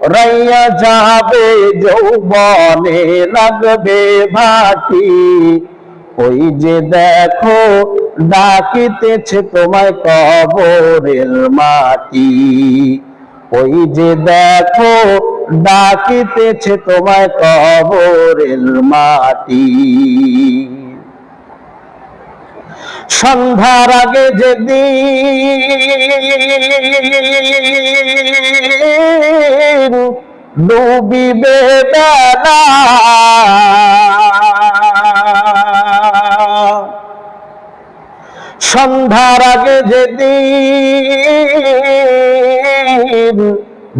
রাইয়া যাবে যৌবনে লাগবে ভাটি। ওই যে দেখো ডাকিতেছে তোমায় কবরের মাটি। ওই যে দেখো ডাকিতেছে তোমায় কবরের মাটি। সন্ধ্যার আগে যেদিন ডুবিবে বেলা সন্ধ্যার আগে যেদিন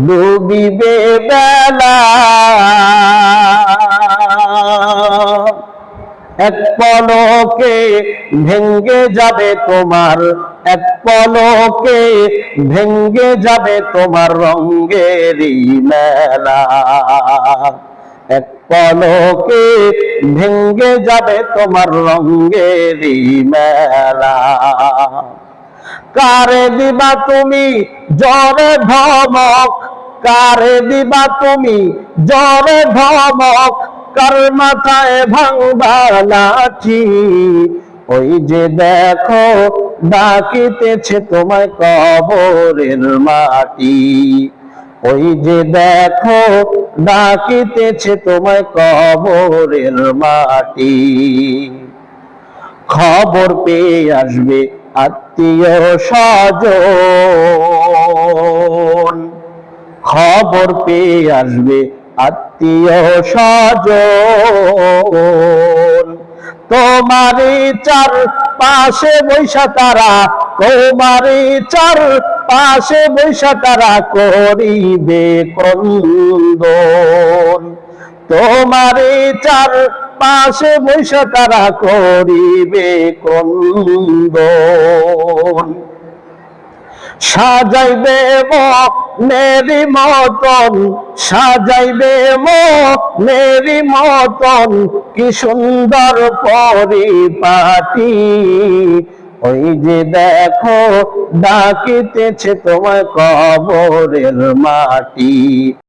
ডুবিবে বেলা এক পলকে ভেঙ্গে যাবে তোমার, এক পলকে ভেঙ্গে যাবে তোমার রঙ্গেরই মেলা। এক পলকে ভেঙ্গে যাবে তোমার রঙ্গেরই মেলা। কারে দিবা তুমি জরে ধমক কারে দিবা তুমি জরে ধমক কার মাথায় ভাঙবা লাঠি ওই যে দেখো, ডাকিতেছে তোমায় কবরের মাটি। ওই যে দেখো, ডাকিতেছে তোমায় কবরের মাটি। খবর পেয়ে আসবে আত্মীয় স্বজন। খবর পেয়ে আসবে আত্মীয় স্বজন, তোমারই চার পাশে বৈশা তারা, তোমারই চার পাশে বৈশা তারা করিবে কন্দন তোমারই চার পাশে বৈশা তারা করিবে কন্দন সাজাইবে মেরি মতন, সাজাইবে মেরি মতন, কি সুন্দর পরিপাটি। ওই যে দেখো, ডাকিতেছে তোমার কবরের মাটি।